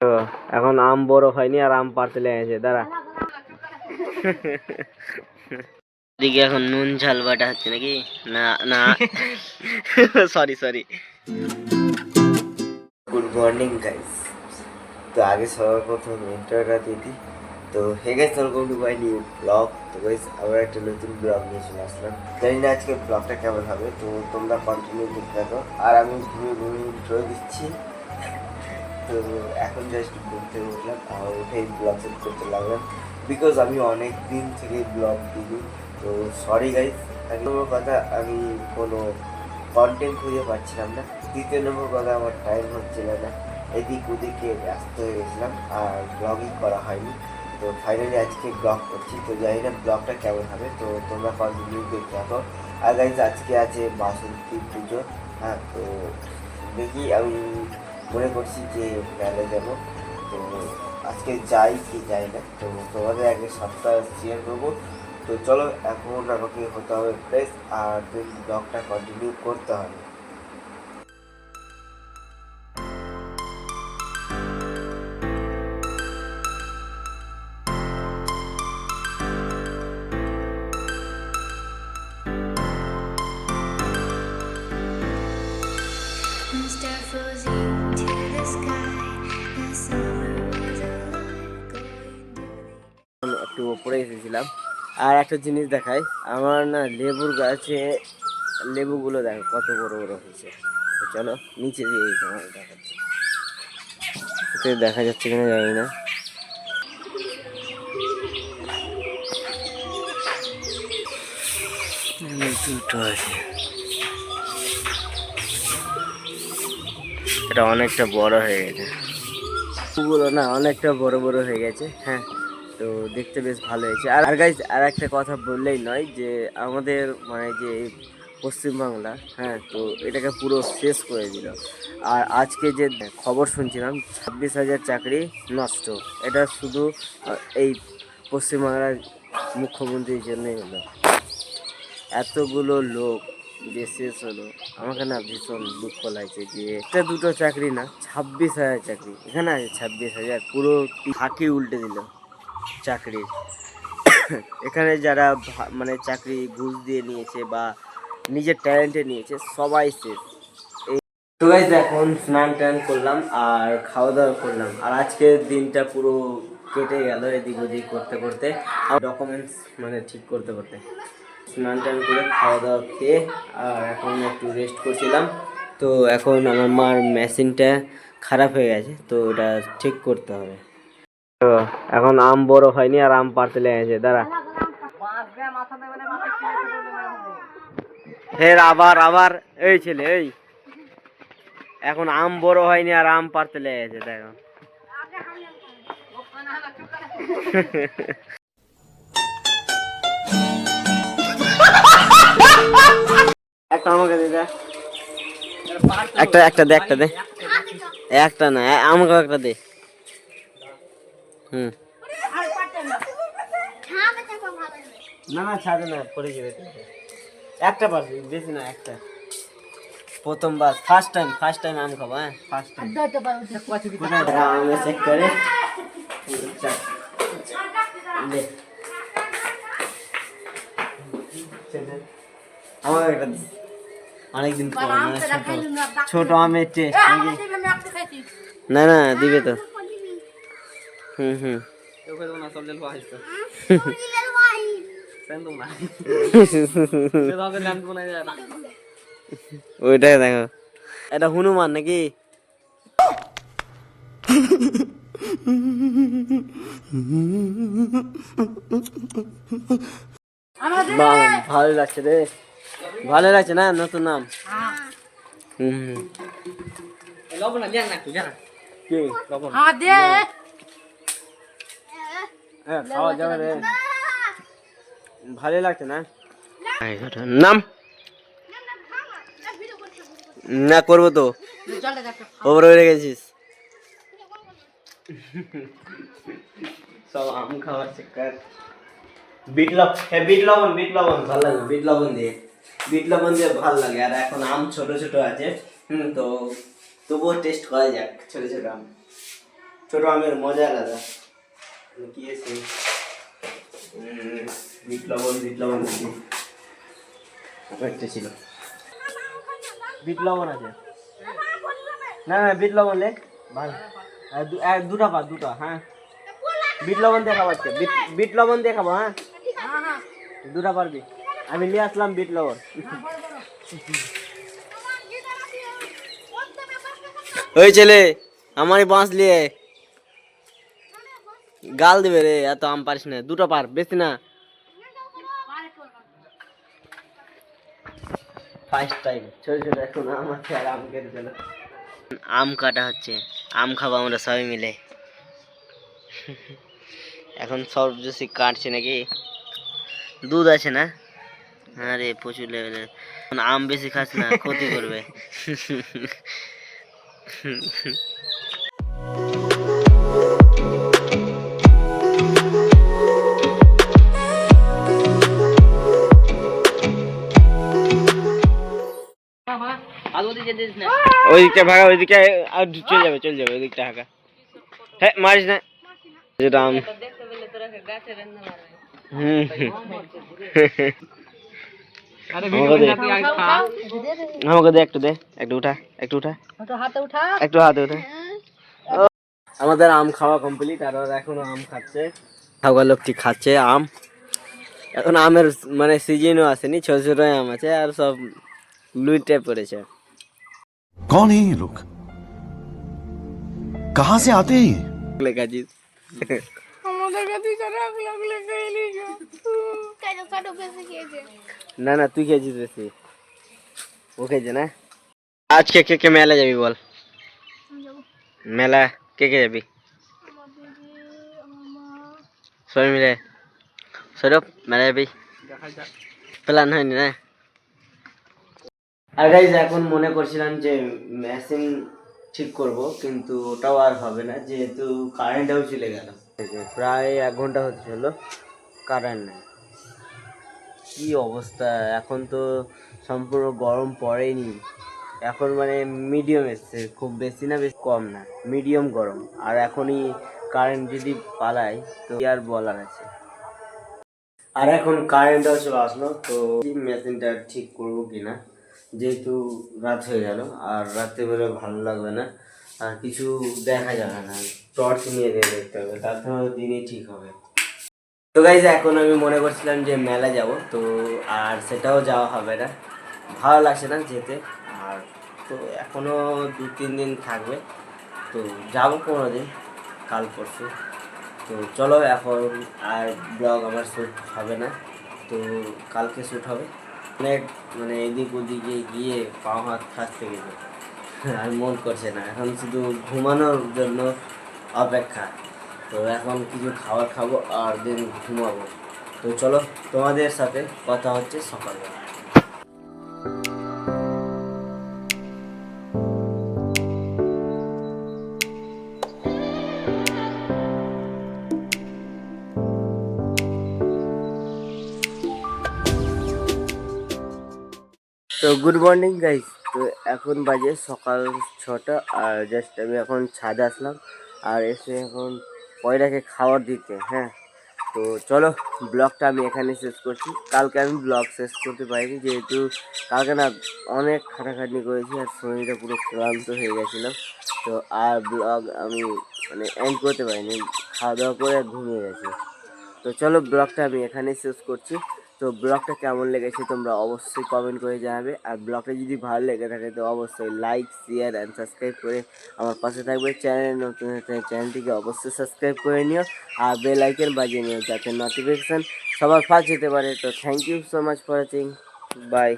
তো এখন আম বড় হয়নি আর আম পাড়তে লেগেছে দাঁড়া। এদিকে এখন নুন ঝাল বাটা হচ্ছে নাকি? না না। Sorry sorry good morning guys তো আগে সবার প্রথম ইন্টারটা দিয়ে দিই। তো hey guys welcome to my new blog তো গাইস আবার একটা নতুন ব্লগ নিয়ে চলে আসলাম। জানি না আজকে ব্লগটা কেমন হবে তো তোমরা কন্টিনিউ দেখতে থাকো। আর আমি ঘুরে ঘুরে ইন্ট্রো দিচ্ছি। তো এখন জাস্ট থেকে উঠলাম আর উঠেই ব্লগ সেট করতে লাগলাম। বিকজ আমি অনেক দিন থেকে ব্লগ দিই তো সরি গাইস এক নম্বর কথা, আমি কোনো কন্টেন্ট খুঁজে পাচ্ছিলাম না। দ্বিতীয় নম্বর কথা, আমার টাইম হচ্ছিল না। এদিক ওদিকে ব্যস্ত হয়ে গেছিলাম, আর ব্লগই করা হয়নি। তো ফাইনালি আজকে ব্লগ করছি, তো জানি না ব্লগটা কেমন হবে, তো তোমরা কন্টিনিউ দেখতে থাকো। আর গাইজ আজকে আছে বাসন্তী পুজো হ্যাঁ তো দেখি আমি মনে করছি যে মেলে যাব। তো আজকে যাই কি যাই না। তো তোমাদের আগে সপ্তাহ শেয়ার করব। তো চলো, এখন আমাকে হতে হবে ফ্রেশ আর দেন ব্লগটা কন্টিনিউ করতে হবে। Start floating ওপরে এসেছিলাম। আর একটা জিনিস দেখাই, আমার না লেবুর গাছে, লেবুগুলো দেখো কত বড় বড় হয়েছে। চলো নিচে দিয়ে তোমার দেখাচ্ছি। দেখা যাচ্ছে কিনা জানি না। দুটো আছে। এটা অনেকটা বড় হয়ে গেছে। না অনেকটা বড় বড় হয়ে গেছে হ্যাঁ। তো দেখতে বেশ ভালো হয়েছে। আর গাইজ আর একটা কথা বললেই নয় যে, আমাদের মানে যে পশ্চিমবাংলা হ্যাঁ তো এটাকে পুরো শেষ করে দিল। আর আজকে যে খবর শুনছিলাম, ছাব্বিশ হাজার চাকরি নষ্ট। এটা শুধু এই পশ্চিমবাংলার মুখ্যমন্ত্রীর জন্যই হলো। এতগুলো লোক যে শেষ হলো, আমাকে না ভীষণ দুঃখ লাগছে যে, একটা দুটো চাকরি না, ছাব্বিশ হাজার চাকরি। এখানে আছে ছাব্বিশ হাজার, পুরো ফাঁকি উল্টে দিল। চাকরির এখানে যারা মানে চাকরি ঘুষ দিয়ে নিয়েছে বা নিজের ট্যালেন্টে নিয়েছে, সবাই শেষ এই তো গাইজ এখন স্নান টান করলাম আর খাওয়া দাওয়া করলাম। আর আজকের দিনটা পুরো কেটে গেল এদিক ওদিক করতে করতে। আর ডকুমেন্টস মানে ঠিক করতে করতে। স্নান টান করে খাওয়া দাওয়া খেয়ে আর এখন একটু রেস্ট করছিলাম। তো এখন আমার মার মেশিনটা খারাপ হয়ে গেছে, তো ওটা ঠিক করতে হবে। এখন আম বড় হয়নি আর আম পাড়তে লেগেছে, দাঁড়া। ফের আবার আবার এই ছেলে, এই। এখন আম বড় হয়নি আর আম পাড়তে লেগেছে, দেখো। একটা আমাকে দে। একটা একটা দে একটা দে। একটা না আমাকে একটা দে। হুম। না না ছাড়ে না পড়ে যাবে একটা পারবি বেশি না একটা। প্রথমবার ফার্স্ট টাইম ফার্স্ট টাইম আম খাব হ্যাঁ? ফার্স্ট টাইম আমি চেক করে। আচ্ছা। আমার একটা। অনেকদিন পর মানে ছোট। ছোট আমের টেস্ট না না দিবে তো। হুম হুম। ওইটাই দেখো। এটা হনুমান নাকি? ভালো লাগছে রে। ভালো লাগছে না? নতুন নাম? হুম হুম। কি? হ্যাঁ খাওয়া যাবে রে। ভালো লাগছে না? নাম? না করব তো। ওপর হয়ে গেছিস। সব আম খাওয়ার চক্কর বিট লব হ্যাঁ বিট লবণ বিট লবণ ভালো লাগে বিট লবণ দিয়ে। বিট লবণ দিয়ে ভালো লাগে আর এখন আম ছোট ছোট আছে হুম তো তবুও টেস্ট করা যাক ছোট ছোট আম। ছোট আমের মজা আলাদা। কি আছে উম, বিট লবণ বিট লবণ আছে আরও একটা ছিল বিট লবণ আছে না না বিট লবণ লে ভালো আর দু- আর দুটা পা দুটা হ্যাঁ বিট লবণ দিয়ে খাব আজকে বিট বিট লবণ দিয়ে খাব হ্যাঁ দুটা পারবি আমি নিয়ে আসলাম বিট লবণ ওই ছেলে আমারই বাঁশ নিয়ে গাল দিবে রে, এত আম পারিস না। দুটো পার, বেশি না। আম আছে আম কেটে হচ্ছে, আম খাব আমরা সবাই মিলে। এখন সব জুসি কাটছে নাকি? দুধ আছে না? আরে, প্রচুর লেভেলে আম বেশি খাস না, ক্ষতি করবে। ওইদিকটা ভাগা ওইদিকে আর চলে যাবে চলে যাবে ওইদিকটা হাঁকা হ্যাঁ মারিস না। যেটা আম হুম। আমাকে দে আমাকে দে একটু দে একটু উঠা একটু উঠা। একটু হাতে উঠা। আমাদের আম খাওয়া কমপ্লিট আর ওরা এখনও আম খাচ্ছে। খাওয়া লোকটি খাচ্ছে আম। এখন আমের মানে সিজনও আসেনি ছোট ছোট আম আছে আর সব লুইটে পড়েছে। कौन है ये लोग कहां से आते हैं ये লেখাছিস না না তুই খেয়েছিস বেশি ও খেয়েছে না আজকে কে কে মেলা যাবি বল মেলা কে কে যাবি সবাই মিলে সৌরভ মেলা যাবি প্ল্যান হয়নি না আর গাইজ এখন মনে করছিলাম যে মেশিন ঠিক করব, কিন্তু ওটাও আর হবে না, যেহেতু কারেন্টটাও চলে গেল। প্রায় এক ঘণ্টা হচ্ছে হলো কারেন্ট নেই। কি অবস্থা? এখন তো সম্পূর্ণ গরম পড়েনি। এখন মানে মিডিয়াম এসছে, খুব বেশি না, বেশি কম না মিডিয়াম গরম। আর এখনই কারেন্ট যদি পালায় তো আর বলার আছে? আর এখন কারেন্টও চলে আসলো, তো মেশিনটা ঠিক করব কিনা? যেহেতু রাত হয়ে গেল, আর রাতে বেলা ভালো লাগবে না, আর কিছু দেখা যাবে না, টর্চ নিয়ে দিয়ে দেখতে হবে তারপরে দিনই ঠিক হবে। তো গাইজ এখন আমি মনে করছিলাম যে মেলা যাব, তো আর সেটাও যাওয়া হবে না। ভালো লাগছে না যেতে, আর তো এখনও দু তিন দিন থাকবে, তো যাব কোনো দিন কাল পরশু। তো চলো, এখন আর ব্লগ আমার শ্যুট হবে না, তো কালকে শ্যুট হবে। অনেক মানে এদিক ওদিকে গিয়ে পা হাত খাচ্ছে গেছে আর মন করছে না। এখন শুধু ঘুমানোর জন্য অপেক্ষা। তো এখন কিছু খাবার খাব আর দিন ঘুমাবো। তো চলো তোমাদের সাথে কথা হচ্ছে সকালবেলা। তো গুড মর্নিং গাইস তো এখন বাজে সকাল ছটা, আর জাস্ট আমি এখন ছাদে আসলাম, আর এসে এখন পয়লাকে খাবার দিতে হ্যাঁ। তো চলো ব্লগটা আমি এখানে শেষ করছি। কালকে আমি ব্লগ শেষ করতে পারিনি, যেহেতু কালকে না অনেক খাটাখাটনি করেছি, আর শরীরটা পুরো ক্লান্ত হয়ে গেছিলাম তো আর ব্লগ আমি মানে এন্ড করতে পারিনি, খাওয়া দাওয়া করে ঘুমিয়ে গেছি। তো চলো ব্লগটা আমি এখানেই শেষ করছি। তো ব্লগটা কেমন লেগেছে তোমরা অবশ্যই কমেন্ট করে জানাবে। আর ব্লগটা যদি ভালো লেগে থাকে তো অবশ্যই লাইক শেয়ার অ্যান্ড সাবস্ক্রাইব করে আমার পাশে থাকবে। চ্যানেল নতুন চ্যানেলটিকে অবশ্যই সাবস্ক্রাইব করে নিও আর বেল আইকন বাজিয়ে নিও যাতে নোটিফিকেশান সবার ফার্স্ট যেতে পারে। তো thank you so much for watching bye